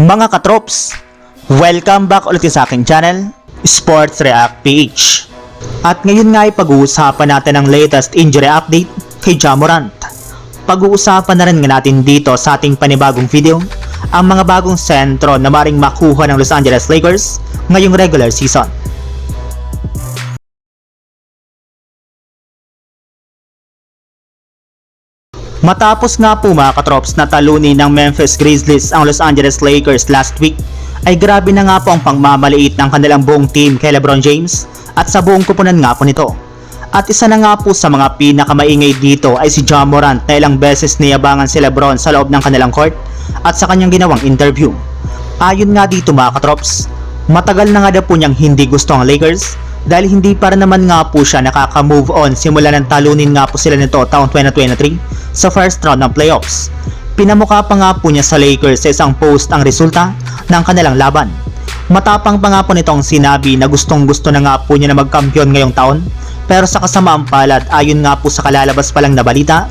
Mga katrops, welcome back ulit sa aking channel, Sports React PH. At ngayon nga ay pag-uusapan natin ang latest injury update kay Jamorant. Pag-uusapan na rin nga natin dito sa ating panibagong video ang mga bagong sentro na maring makuha ng Los Angeles Lakers ngayong regular season. Matapos nga po mga katrops na talunin ng Memphis Grizzlies ang Los Angeles Lakers last week, ay grabe na nga po ang pangmamaliit ng kanilang buong team kay Lebron James at sa buong kupunan nga po nito. At isa na nga po sa mga pinakamaingay dito ay si John Morant na ilang beses niyabangan si Lebron sa loob ng kanilang court at sa kanyang ginawang interview. Ayon nga dito mga katrops, matagal na nga daw po niyang hindi gusto ang Lakers dahil hindi para naman nga po siya nakaka-move on simula ng talunin nga po sila nito taong 2023 sa first round ng playoffs. Pinamukha pa nga po niya sa Lakers sa isang post ang resulta ng kanilang laban. Matapang pa nga po nitong sinabi na gustong gusto na nga po niya na magkampiyon ngayong taon pero sa kasamaang palad ayon nga po sa kalalabas pa lang na balita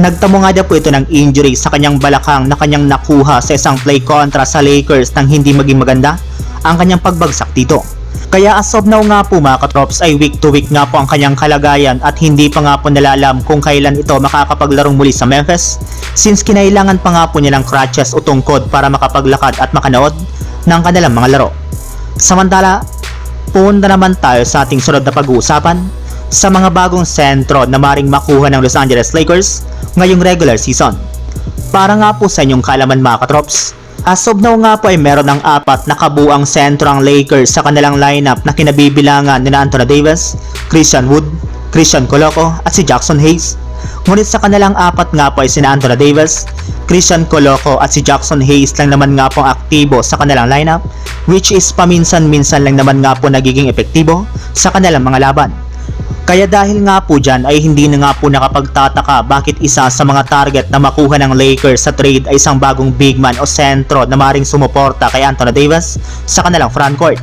Nagtamo nga daw po ito ng injury sa kanyang balakang na kanyang nakuha sa isang play kontra sa Lakers nang hindi maging maganda ang kanyang pagbagsak dito. Kaya as of nga po mga katrops ay week to week nga po ang kanyang kalagayan at hindi pa nga po nalalam kung kailan ito makakapaglarong muli sa Memphis since kinailangan pa nga po niya ng crutches o tungkod para makapaglakad at makanood ng kanilang mga laro. Samantala, punta naman tayo sa ating sunod na pag-uusapan sa mga bagong sentro na maring makuha ng Los Angeles Lakers ngayong regular season. Para nga po sa inyong kalaman mga katrops, as of now nga po ay meron ng apat na kabuang sentro ang Lakers sa kanilang lineup na kinabibilangan ni Anthony Davis, Christian Wood, Christian Coloco at si Jackson Hayes. Ngunit sa kanilang apat nga po ay sina Anthony Davis, Christian Coloco at si Jackson Hayes lang naman nga po ang aktibo sa kanilang lineup which is paminsan-minsan lang naman nga po nagiging epektibo sa kanilang mga laban. Kaya dahil nga po dyan ay hindi na nga po nakapagtataka bakit isa sa mga target na makuha ng Lakers sa trade ay isang bagong big man o sentro na maring sumuporta kay Anthony Davis sa kanilang frontcourt.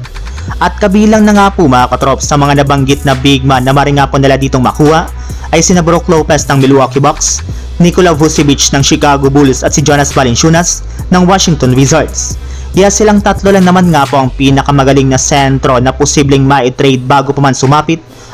At kabilang na nga po mga katrops sa mga nabanggit na big man na maring nga po nila ditong makuha ay sina Brook Lopez ng Milwaukee Bucks, Nikola Vucevic ng Chicago Bulls at si Jonas Valanciunas ng Washington Wizards. Kaya silang tatlo lang naman nga po ang pinakamagaling na sentro na posibleng ma-trade bago pa man sumapit